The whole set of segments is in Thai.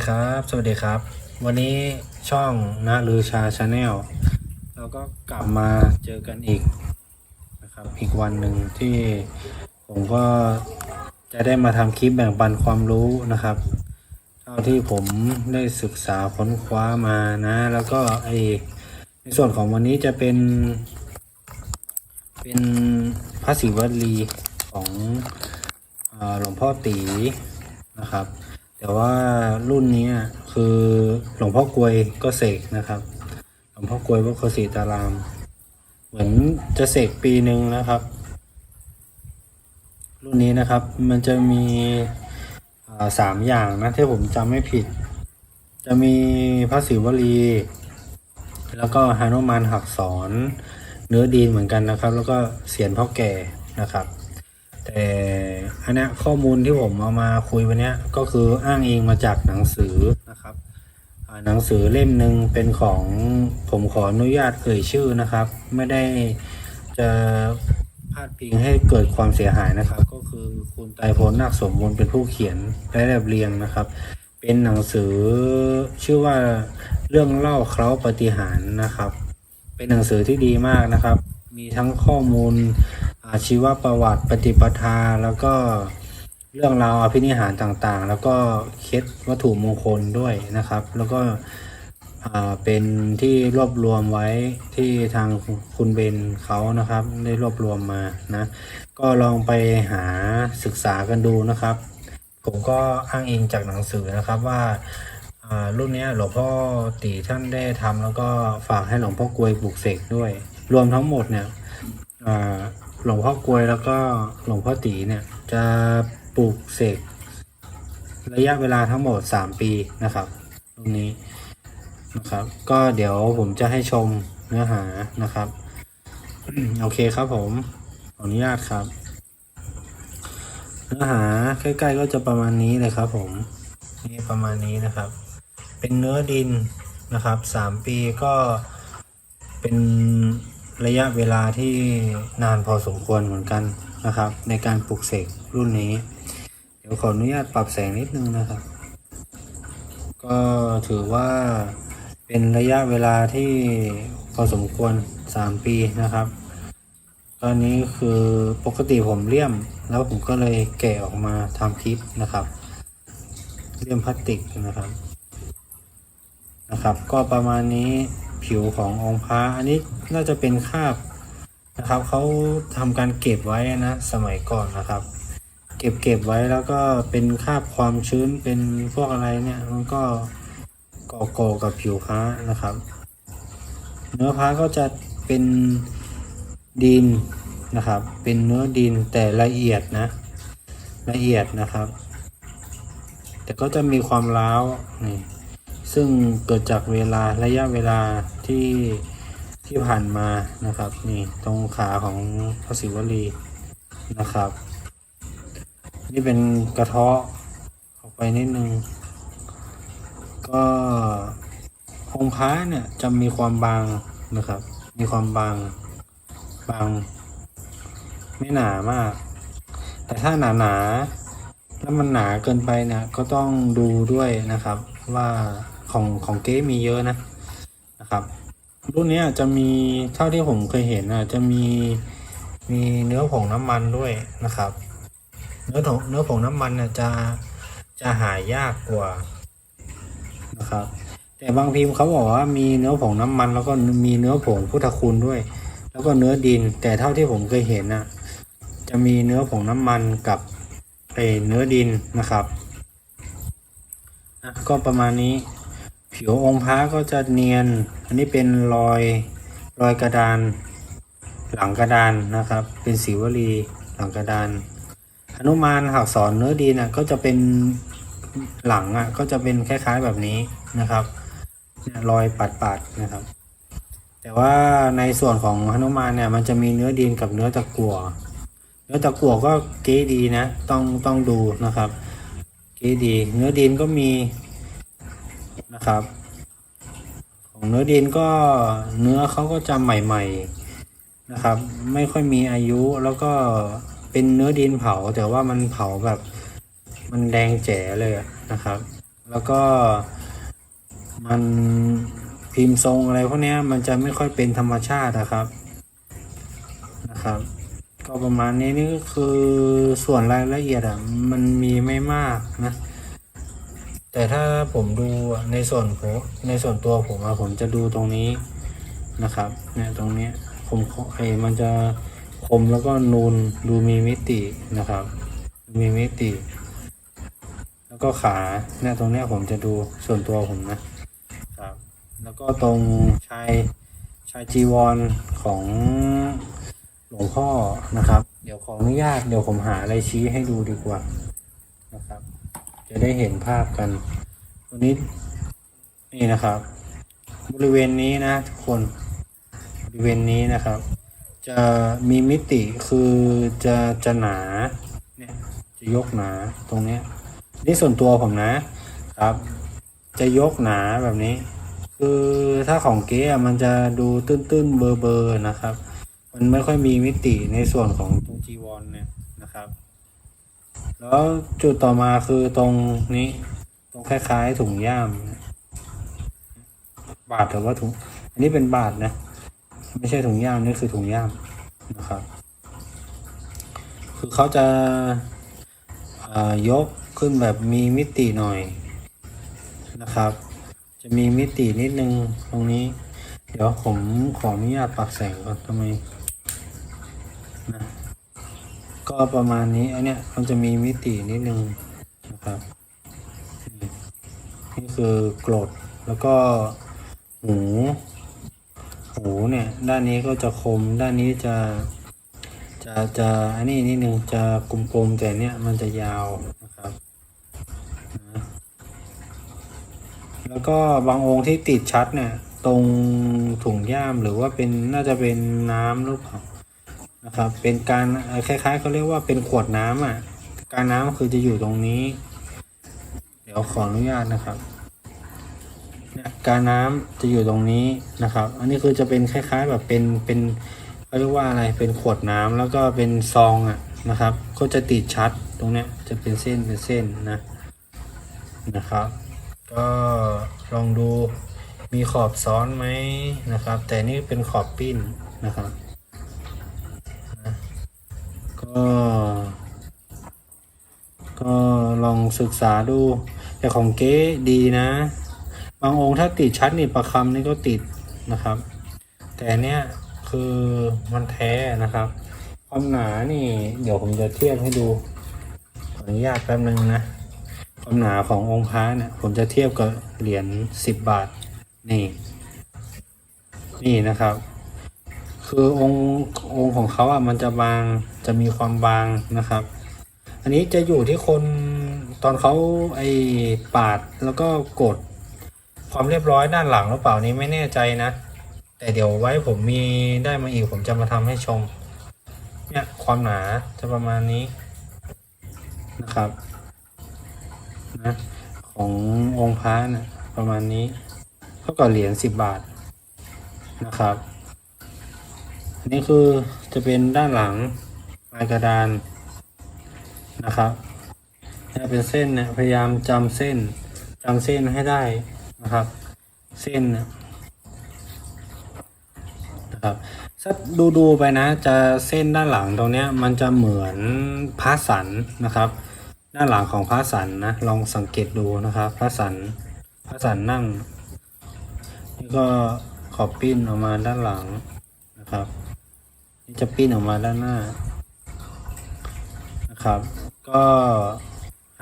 คครับ สวัสดีครับ วันนี้ช่องนะลือชาชาแนลเราก็กลับมาเจอกันอีกนะครับ อีกวันหนึ่งที่ผมก็จะได้มาทำคลิปแบ่งปันความรู้นะครับ เท่าที่ผมได้ศึกษาค้นคว้ามานะ แล้วก็ไอในส่วนของวันนี้จะเป็น เป็นพระศิวลีของหลวงพ่อตีนะครับ แต่ว่ารุ่นนี้คือหลวงพ่อกลวยก็เสกนะครับ หลวงพ่อกลวยวัดโคสีตาราม เหมือนจะเสกปีหนึ่งนะครับ รุ่นนี้นะครับมันจะมีสามอย่างนะที่ผมจำไม่ผิด จะมีพระศิวลี แล้วก็ฮานุมานหักสอนเนื้อดีนเหมือนกันนะครับ แล้วก็เสียนพ่อแก่นะครับ แต่อันนี้ข้อมูลที่ผมเอามาคุยวันนี้ก็คืออ้างอิงมาจากหนังสือนะครับหนังสือเล่มหนึ่งเป็นของผมขออนุญาตเอ่ยชื่อนะครับ ไม่ได้จะพาดพิงให้เกิดความเสียหายนะครับ ก็คือคุณไตพลนาคสมบูรณ์เป็นผู้เขียนและเรียบเรียงนะครับ เป็นหนังสือชื่อว่าเรื่องเล่าเคล้าปฏิหารนะครับ เป็นหนังสือที่ดีมากนะครับ มีทั้งข้อมูล อาชีวประวัติปฏิปทาแล้วก็เรื่องราวอภินิหารต่างๆ แล้วก็เคล็ดวัตถุมงคลด้วยนะครับ แล้วก็เป็นที่รวบรวมไว้ที่ทางคุณเบนเขานะครับ ได้รวบรวมมานะ ก็ลองไปหาศึกษากันดูนะครับ ผมก็อ้างอิงจากหนังสือนะครับว่าารุ่นนี้หลวงพ่อตีท่านได้ทำแล้วก็ฝากให้หลวงพ่อกลวยปลูกเสกด้วย รวมทั้งหมดเนี่ย หลวงพ่อกลวยแล้วก็หลวงพ่อตีเนี่ยจะปลูกเสกระยะเวลาทั้งหมด 3 ปีนะครับ ตรงนี้นะครับ ก็เดี๋ยวผมจะให้ชมเนื้อหานะครับ โอเคครับผมขออนุญาตครับ เนื้อหาใกล้ๆก็จะประมาณนี้เลยครับ ผมนี่ประมาณนี้นะครับ เป็นเนื้อดินนะครับสามปีก็เป็น ระยะเวลาที่นานพอสมควรเหมือนกันนะครับ ในการปลูกเสกรุ่นนี้ เดี๋ยวขออนุญาตปรับแสงนิดนึงนะครับ ก็ถือว่าเป็นระยะเวลาที่พอสมควรสามปีนะครับ ตอนนี้คือปกติผมเลี่ยม แล้วผมก็เลยแกะออกมาทำคลิปนะครับ เลี่ยมพลาสติกนะครับนะครับ ก็ประมาณนี้ ผิวขององค์พระอันนี้น่าจะเป็นคราบนะครับเขาทำการเก็บไว้นะสมัยก่อนนะครับ เก็บเก็บไว้แล้วก็เป็นคราบความชื้นเป็นพวกอะไรเนี่ยมันก็ก่อก่อกับผิวพระนะครับ เนื้อพระก็จะเป็นดินนะครับ เป็นเนื้อดินแต่ละเอียดนะละเอียดนะครับ แต่ก็จะมีความร้าวนี่ ซึ่งเกิดจากเวลาระยะเวลาที่ที่ผ่านมานะครับ นี่ตรงขาของพระศิวลีนะครับ นี่เป็นกระเทาะออกไปนิดนึง ก็องค์พระเนี่ยจะมีความบางนะครับ มีความบางบางไม่หนามาก แต่ถ้าหนาหนาแล้วมันหนาเกินไปเนี่ยก็ต้องดูด้วยนะครับว่า ของของเก๊มีเยอะนะนะครับ รุ่นนี้จะมีเท่าที่ผมเคยเห็นอะจะมีมีเนื้อผงน้ำมันด้วยนะครับ เนื้อผงเนื้อผงน้ำมันนี่ยจะจะหายากกว่านะครับ แต่บางพิมพ์เขาบอกว่ามีเนื้อผงน้ำมัน แล้วก็มีเนื้อผงพุทธคุณด้วย แล้วก็เนื้อดิน แต่เท่าที่ผมเคยเห็นน่ะจะมีเนื้อผงน้ำมันกับไอเนื้อดินนะครับอะก็ประมาณนี้ ผิวองค์พระก็จะเนียน อันนี้เป็นรอยรอยกระดาน หลังกระดานนะครับ เป็นสีวลีหลังกระดานหนุมานหักสอนเนื้อดินอะก็จะเป็นหลังอะก็จะเป็นคล้ายๆแบบนี้นะครับเนี่ยรอยปัดๆนะครับ แต่ว่าในส่วนของหนุมานเนี่ยมันจะมีเนื้อดินกับเนื้อตะกั่วเนื้อตะกั่วก็เก๋ดีนะ ต้องต้องดูนะครับ เก๋ดี เนื้อดินก็มี นะครับ ของเนื้อดินก็เนื้อเขาก็จะใหม่ ๆนะครับ ไม่ค่อยมีอายุแล้วก็เป็นเนื้อดินเผา แต่ว่ามันเผาแบบมันแดงแจ๋เลยนะครับ แล้วก็มันพิมพ์ทรงอะไรพวกนี้มันจะไม่ค่อยเป็นธรรมชาตินะครับนะครับ ก็ประมาณนี้นี่ก็คือส่วนรายละเอียดอะมันมีไม่มากนะ แต่ถ้าผมดูในส่วนผมในส่วนตัวผมอะผมจะดูตรงนี้นะครับเนี่ยตรงนี้ผมไอ้มันจะคมแล้วก็นูนดูมีมิตินะครับ มีมิติ แล้วก็ขาเนี่ยตรงเนี้ยผมจะดูส่วนตัวผมนะครับ แล้วก็ตรงชายชายจีวรของหลวงพ่อนะครับ เดี๋ยวขออนุญาตเดี๋ยวผมหาอะไรชี้ให้ดูดีกว่านะครับ จะได้เห็นภาพกันตัวนี้นี่นะครับ บริเวณนี้นะทุกคนบริเวณนี้นะครับ จะมีมิติคือจะจะหนาเนี่ยจะยกหนาตรงเนี้ยนี่ส่วนตัวผมนะครับ จะยกหนาแบบนี้ คือถ้าของเก๊อะมันจะดูตื้นๆเบอร์เบอร์นะครับ มันไม่ค่อยมีมิติในส่วนของตรงจีวรเนี่ยนะครับ แล้วจุดต่อมาคือตรงนี้ ตรงคล้ายๆถุงย่าม บาทหรือว่าถุง อันนี้เป็นบาทนะ ไม่ใช่ถุงย่ามนี่คือถุงย่ามนะครับ คือเขาจะายกขึ้นแบบมีมิติหน่อยนะครับ จะมีมิตินิดนึงตรงนี้ เดี๋ยวผมขออนุญาตปรับแสงก่อนทำไมนะ ก็ประมาณนี้อันเนี้ยมันจะมีมิตินิดนึงนะครับ นี่คือกรดแล้วก็หูหูเนี่ย ด้านนี้ก็จะคมด้านนี้จะจะจะอันนี้นิดนึงจะกลมๆแต่เนี้ยมันจะยาวนะครับนะแล้วก็บางองค์ที่ติดชัดเนี่ย ตรงถุงย่ามหรือว่าเป็นน่าจะเป็นน้ำหรือเปล่า นะครับ เป็นการคล้ายๆเขาเรียกว่าเป็นขวดน้ำอะ การน้ำคือจะอยู่ตรงนี้ เดี๋ยวขออนุญาตนะครับเนี่ยการน้ำจะอยู่ตรงนี้นะครับ อันนี้คือจะเป็นคล้าย ๆ แบบเป็นเป็นเขาเรียกว่าอะไรเป็นขวดน้ำแล้วก็เป็นซองอะนะครับ ก็จะติดชัดตรงเนี้ยจะเป็นเส้นเป็นเส้นนะนะครับ ก็ลองดูมีขอบซ้อนไหมนะครับ แต่นี่เป็นขอบปิ้นนะครับ ก็ก็ลองศึกษาดู แต่ของเก๊ดีนะ บางองค์ถ้าติดชัดนี่ประคำนี่ก็ติดนะครับ แต่เนี้ยคือมันแท้นะครับ ความหนานี่เดี๋ยวผมจะเทียบให้ดูขออนุญาตแป๊บนึงนะ ความหนาขององค์พระเนี่ยผมจะเทียบกับเหรียญสิบบาทนี่นี่นะครับ คือองค์องค์ของเขาอะมันจะบาง จะมีความบางนะครับ อันนี้จะอยู่ที่คนตอนเขาไอ้ปาดแล้วก็กดความเรียบร้อยด้านหลังหรือเปล่านี้ไม่แน่ใจนะ แต่เดี๋ยวไว้ผมมีได้มาอีกผมจะมาทำให้ชม เนี่ยความหนาจะประมาณนี้นะครับนะขององค์พระนะประมาณนี้เท่ากับเหรียญสิบบาทนะครับนนี้คือจะเป็นด้านหลัง ลายกระดานนะครับเนี่ยเป็นเส้นเนี่ยพยายามจำเส้นจำเส้นให้ได้นะครับ เส้นนะครับถ้าดูดูๆไปนะ จะเส้นด้านหลังตรงเนี้ยมันจะเหมือนพระสันนะครับ ด้านหลังของพระสันนะลองสังเกตดูนะครับพระสันพระสันนั่งนี่ก็ขอบปิ้นออกมาด้านหลังนะครับนี่จะปิ้นออกมาด้านหน้า ครับ ก็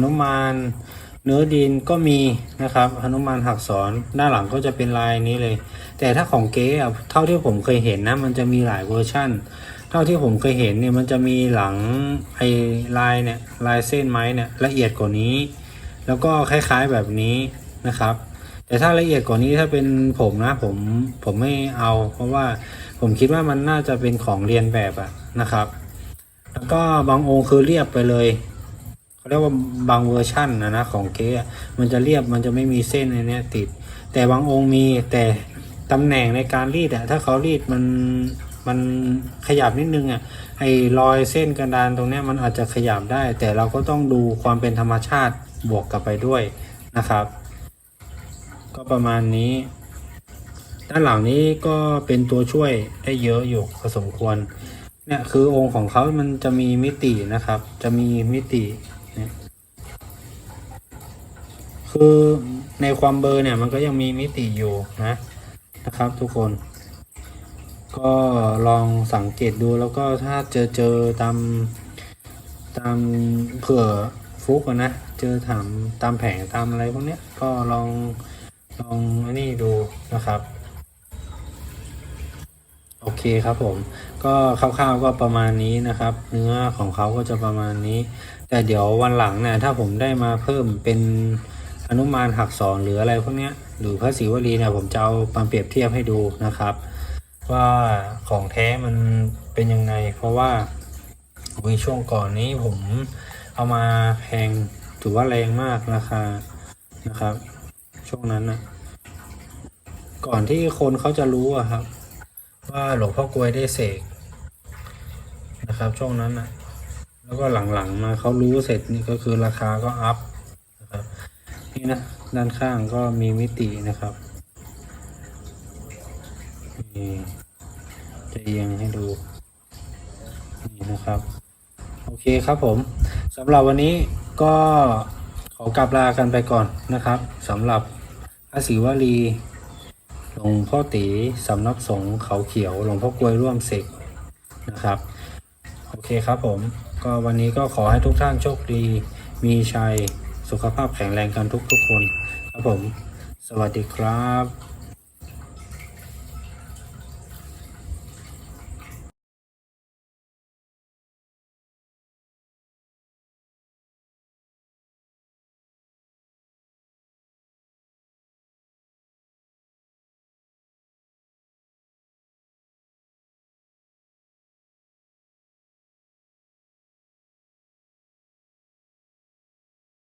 หนุมานเนื้อดินก็มีนะครับหนุมานหักศรด้านหลังก็จะเป็นลายนี้เลย แต่ถ้าของเก๊อะเท่าที่ผมเคยเห็นนะมันจะมีหลายเวอร์ชั่น เท่าที่ผมเคยเห็นเนี่ยมันจะมีหลังไอ้ลายเนี่ยลายเส้นไม้เนี่ยละเอียดกว่านี้ แล้วก็คล้ายๆแบบนี้นะครับแต่ถ้าละเอียดกว่านี้ถ้าเป็นผมนะผมผมไม่เอา เพราะว่าผมคิดว่ามันน่าจะเป็นของเรียนแบบอะนะครับ แล้วก็บางองค์คือเรียบไปเลยเขาเรียกว่าบางเวอร์ชั่นนะนะของเก๊ะมันจะเรียบมันจะไม่มีเส้นในนี้ติด แต่บางองค์มีแต่ตำแหน่งในการรีดอะถ้าเขารีดมันมันขยับนิดนึงอะไอ้รอยเส้นกระดานตรงนี้มันอาจจะขยับได้ แต่เราก็ต้องดูความเป็นธรรมชาติบวกกลับไปด้วยนะครับ ก็ประมาณนี้ ด้านหลังนี้ก็เป็นตัวช่วยได้เยอะอยู่พอสมควร เนี่ยคือองค์ของเขามันจะมีมิตินะครับ จะมีมิติเนี่ยคือในความเบอร์เนี่ยมันก็ยังมีมิติอยู่นะนะครับ ทุกคน ก็ลองสังเกตดูแล้วก็ถ้าเจอเจอตามตามเผื่อฟุกนะเจอถามตามแผงตามอะไรพวกเนี้ยก็ลองลองนนี้ดูนะครับ โอเคครับผม ก็คร่าวๆก็ประมาณนี้นะครับ เนื้อของเขาก็จะประมาณนี้ แต่เดี๋ยววันหลังเนี่ยถ้าผมได้มาเพิ่มเป็นอนุมานหักศรหรืออะไรพวกเนี้ยหรือพระศิวลีเนี่ยผมจะเอามาเปรียบเทียบให้ดูนะครับ ว่าของแท้มันเป็นยังไง เพราะว่าในช่วงก่อนนี้ผมเอามาแพงถือว่าแรงมากราคานะครับ ช่วงนั้นนะก่อนที่คนเขาจะรู้อะครับ ว่าหลวงพ่อกลวยได้เสก นะครับ ช่วงนั้นนะแล้วก็หลังๆมาเขารู้เสร็จนี่ก็คือราคาก็อัพนะครับนี่นะด้านข้างก็มีมิตินะครับนี่จะเอียงให้ดูนี่นะครับ โอเคครับผมสำหรับวันนี้ก็ขอกลับลากันไปก่อนนะครับสำหรับพระศิวลีหลวงพ่อตีสำนักสงฆ์เขาเขียวหลวงพ่อกลวยร่วมเสกนะครับ เคครับผม ก็วันนี้ก็ขอให้ทุกท่านโชคดี มีชัย สุขภาพแข็งแรงกันทุกๆคน ครับผม สวัสดีครับ